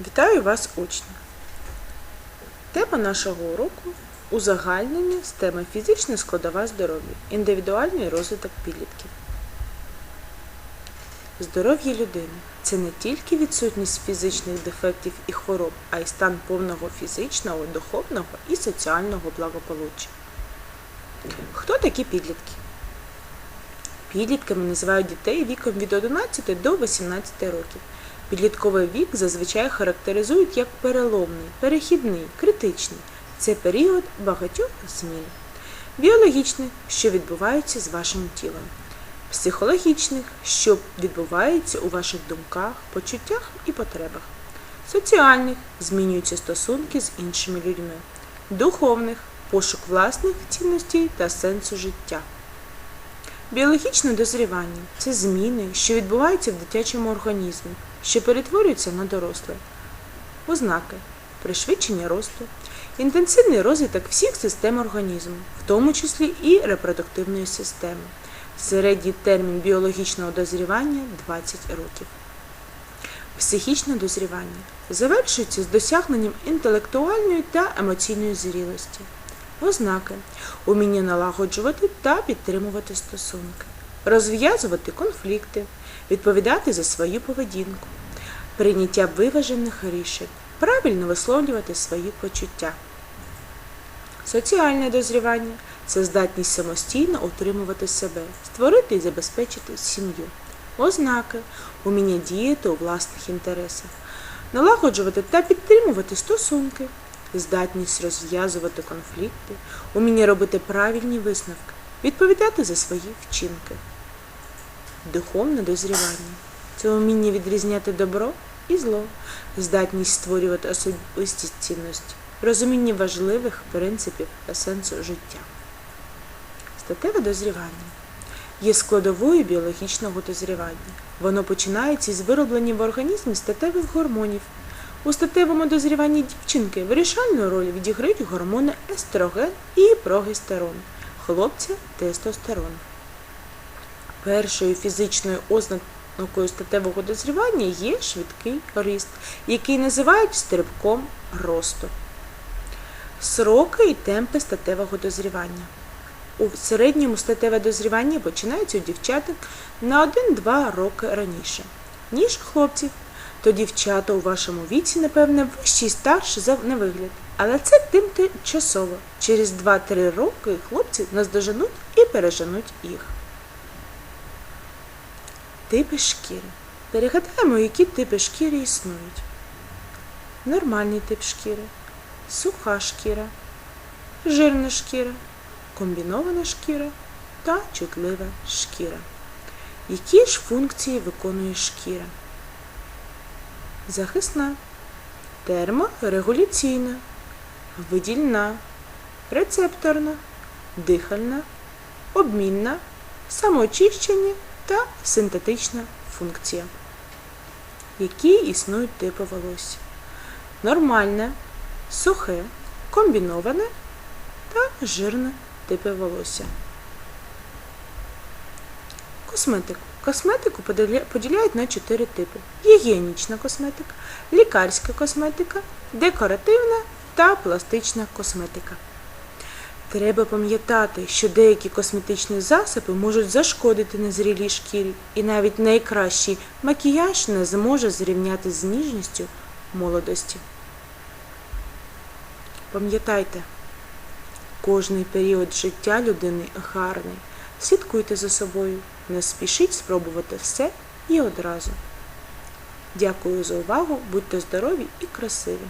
Вітаю вас, учні! Тема нашого уроку узагальнення з теми фізична складова здоров'я, індивідуальний розвиток підлітків. Здоров'я людини це не тільки відсутність фізичних дефектів і хвороб, а й стан повного фізичного, духовного і соціального благополуччя. Хто такі підлітки? Підлітками називають дітей віком від 11 до 18 років. Підлітковий вік зазвичай характеризують як переломний, перехідний, критичний. Це період багатьох змін. Біологічних, що відбуваються з вашим тілом. Психологічних, що відбуваються у ваших думках, почуттях і потребах. Соціальних змінюються стосунки з іншими людьми. Духовних пошук власних цінностей та сенсу життя. Біологічне дозрівання це зміни, що відбуваються в дитячому організмі, що перетворюються на доросле. Ознаки пришвидшення росту, інтенсивний розвиток всіх систем організму, в тому числі і репродуктивної системи. Середній термін біологічного дозрівання 20 років. Психічне дозрівання завершується з досягненням інтелектуальної та емоційної зрілості. Ознаки уміння налагоджувати та підтримувати стосунки, розв'язувати конфлікти, відповідати за свою поведінку, прийняття виважених рішень, правильно висловлювати свої почуття. Соціальне дозрівання це здатність самостійно утримувати себе, створити і забезпечити сім'ю. Ознаки уміння діяти у власних інтересах, налагоджувати та підтримувати стосунки, здатність розв'язувати конфлікти, уміння робити правильні висновки, відповідати за свої вчинки. Духовне дозрівання це уміння відрізняти добро і зло, здатність створювати особисті цінності, розуміння важливих принципів та сенсу життя. Статеве дозрівання є складовою біологічного дозрівання. Воно починається із вироблення в організмі статевих гормонів. У статевому дозріванні дівчинки вирішальну роль відіграють гормони естроген і прогестерон, хлопця тестостерон. Першою фізичною ознакою статевого дозрівання є швидкий ріст, який називають стрибком росту. Сроки і темпи статевого дозрівання. У середньому статеве дозрівання починається у дівчаток на 1-2 роки раніше, ніж хлопців. То дівчата у вашому віці, напевне, вищі і старші за на вигляд. Але це тимчасово. Через 2-3 роки хлопці наздоженуть і переженуть їх. Типи шкіри. Перегадаємо, які типи шкіри існують. Нормальний тип шкіри, суха шкіра, жирна шкіра, комбінована шкіра та чутлива шкіра. Які ж функції виконує шкіра? Захисна, терморегуляційна, видільна, рецепторна, дихальна, обмінна, самоочищення та синтетична функція. Які існують типи волосся? Нормальне, сухе, комбіноване та жирне типи волосся. Косметику. Косметику поділяють на чотири типи: гігієнічна косметика, лікарська косметика, декоративна та пластична косметика. Треба пам'ятати, що деякі косметичні засоби можуть зашкодити незрілій шкірі, і навіть найкращий макіяж не зможе зрівняти з ніжністю молодості. Пам'ятайте, кожний період життя людини гарний. Слідкуйте за собою, не спішіть спробувати все і одразу. Дякую за увагу, будьте здорові і красиві!